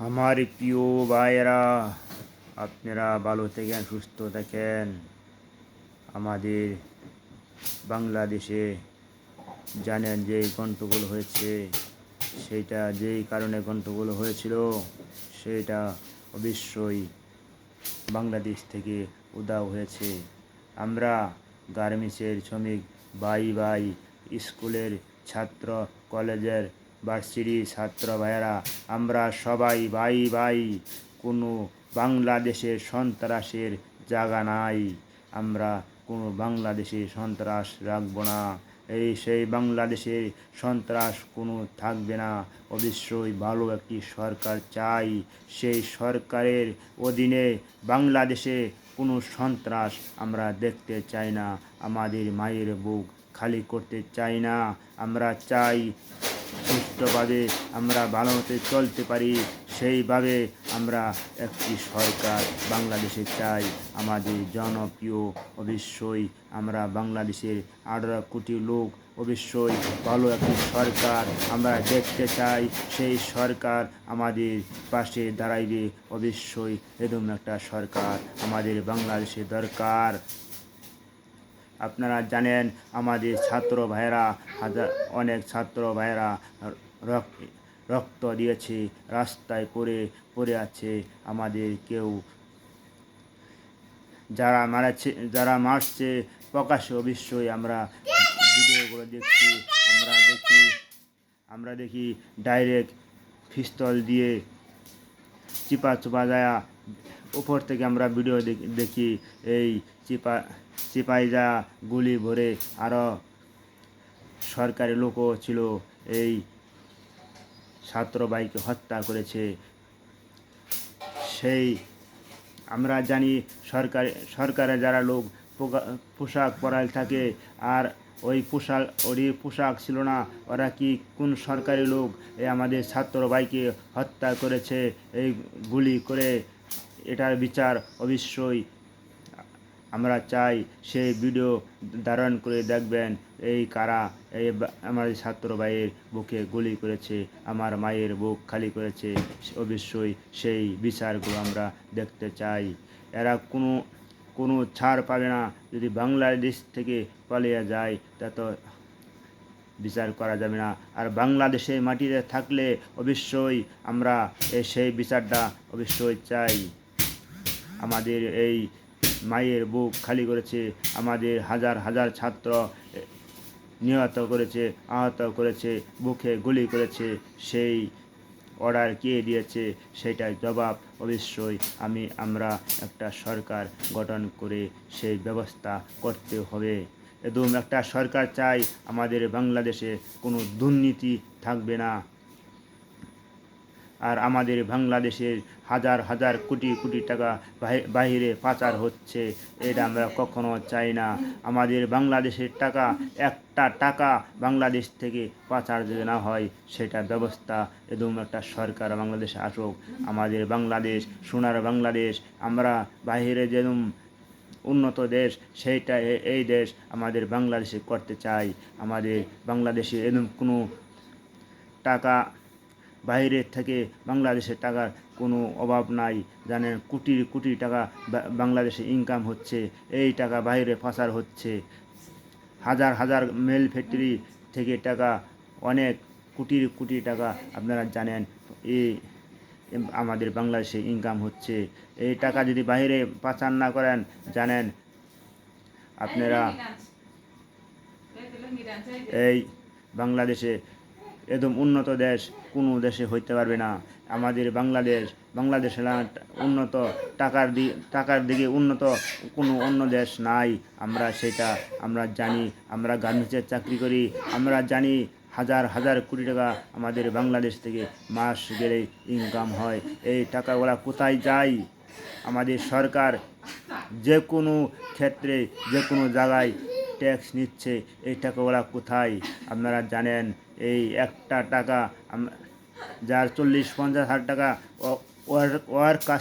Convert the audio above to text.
আমার প্রিয় ভাইয়েরা আপনারা ভালো থাকেন সুস্থ থাকেন আমাদের বাংলাদেশে জানেন যে গণ্ডগোল হয়েছে সেইটা যেই কারণে গণ্ডগোল হয়েছিল সেটা অবশ্যই বাংলাদেশ থেকে উদাও হয়েছে আমরা গার্মেন্টসের শ্রমিক ভাই ভাই স্কুলের ছাত্র কলেজের ভার্সিটির ছাত্র ভাইয়েরা, আমরা সবাই ভাই ভাই। কোনো বাংলাদেশের সন্ত্রাসের জায়গা নাই। আমরা কোনো বাংলাদেশে সন্ত্রাস রাখব না। এই সেই বাংলাদেশে সন্ত্রাস কোনো থাকবে না। অবশ্যই ভালো একটি সরকার চাই। সেই সরকারের অধীনে বাংলাদেশে কোনো সন্ত্রাস আমরা দেখতে চাই না। আমাদের মায়ের বুক খালি করতে চাই না। আমরা চাই সুষ্ঠুভাবে আমরা ভালো মতো চলতে পারি, সেইভাবে আমরা একটি সরকার বাংলাদেশে চাই। আমাদের জনপ্রিয় অবশ্যই আমরা বাংলাদেশের আঠারো কোটি লোক, অবশ্যই ভালো একটি সরকার আমরা দেখতে চাই। সেই সরকার আমাদের পাশে দাঁড়াইবে, অবশ্যই এরকম একটা সরকার আমাদের বাংলাদেশে দরকার। আপনারা জানেন, আমাদের ছাত্র ভাইয়েরা হাজার, অনেক ছাত্র রক্ত রক্ত দিয়েছে, রাস্তায় পড়ে পড়ে আছে, আমাদের কেউ যারা মারাচ্ছে যারা মারছে, প্রকাশ্যে অবশ্যই আমরা ভিডিওগুলো দেখছি, আমরা দেখি আমরা দেখি, ডাইরেক্ট পিস্তল দিয়ে চিপা চুপা যায় উপর থেকে আমরা ভিডিও দেখি- এই চিপা চিপাই যা গুলি ভরে আরও সরকারি লোকও ছিল। এই ছাত্র ভাইকে হত্যা করেছে। সেই আমরা জানি সরকার, সরকারে যারা লোক পোশাক পরাল থাকে আর ওই পোশাক ওরই পোশাক ছিল না, ওরা কি কোন সরকারি লোক? এই আমাদের ছাত্র ভাইকে হত্যা করেছে, এই গুলি করে এটার বিচার অবশ্যই আমরা চাই সেই ভিডিও ধারণ করে দেখবেন, এই কারা এই আমার ছাত্র ভাইয়ের বুকে গুলি করেছে, আমার মায়ের বুক খালি করেছে অবশ্যই সেই বিচারগুলো আমরা দেখতে চাই। এরা কোনো কোনো ছাড় পাবে না। যদি বাংলাদেশ থেকে পালিয়ে যায়, তা তো বিচার করা যাবে না। আর বাংলাদেশে মাটিতে থাকলে অবশ্যই আমরা সেই বিচারটা অবশ্যই চাই। আমাদের এই মায়ের বুক খালি করেছে, আমাদের হাজার হাজার ছাত্র নিহত করেছে, আহত করেছে, বুকে গুলি করেছে, সেই অর্ডার কে দিয়েছে সেটার জবাব অবশ্যই আমি, আমরা একটা সরকার গঠন করে সেই ব্যবস্থা করতে হবে। একদম একটা সরকার চাই, আমাদের বাংলাদেশে কোনো দুর্নীতি থাকবে না। আর আমাদের বাংলাদেশের হাজার হাজার কোটি কোটি টাকা বাহি- বাহিরে পাচার হচ্ছে, এটা আমরা কখনো চাই না। আমাদের বাংলাদেশের টাকা, একটা টাকা বাংলাদেশ থেকে পাচার যদি না হয়, সেটা ব্যবস্থা এরকম একটা সরকার বাংলাদেশে আসুক। আমাদের বাংলাদেশ, সোনার বাংলাদেশ, আমরা বাহিরে যেরকম উন্নত দেশ, সেইটা এই দেশ আমাদের বাংলাদেশে করতে চাই। আমাদের বাংলাদেশে এরকম কোনো টাকা বাইরের থেকে বাংলাদেশের টাকার কোনো অভাব নাই জানেন কোটি কোটি টাকা বাংলাদেশে ইনকাম হচ্ছে এই টাকা বাইরে পাচার হচ্ছে হাজার হাজার মেল ফ্যাক্টরি থেকে টাকা অনেক কোটি কোটি টাকা আপনারা জানেন এই আমাদের বাংলাদেশে ইনকাম হচ্ছে এই টাকা যদি বাইরে পাচার না করেন জানেন আপনারা এই বাংলাদেশে একদম উন্নত দেশ কোনো দেশে হইতে পারবে না। আমাদের বাংলাদেশ বাংলাদেশ উন্নত, টাকার দি, টাকার দিকে উন্নত কোনো অন্য দেশ নাই। আমরা সেটা, আমরা জানি, আমরা গার্মেন্টসের চাকরি করি, আমরা জানি হাজার হাজার কোটি টাকা আমাদের বাংলাদেশ থেকে মাস গেলে ইনকাম হয়। এই টাকাগুলা কোথায় যায়? আমাদের সরকার যে কোনো ক্ষেত্রে যে কোনো জায়গায় ট্যাক্স নিচ্ছে, এই টাকাগুলা কোথায়? আপনারা জানেন এই একটা টাকা যার চল্লিশ পঞ্চাশ হাজার টাকা ও- ওয়ার কাজ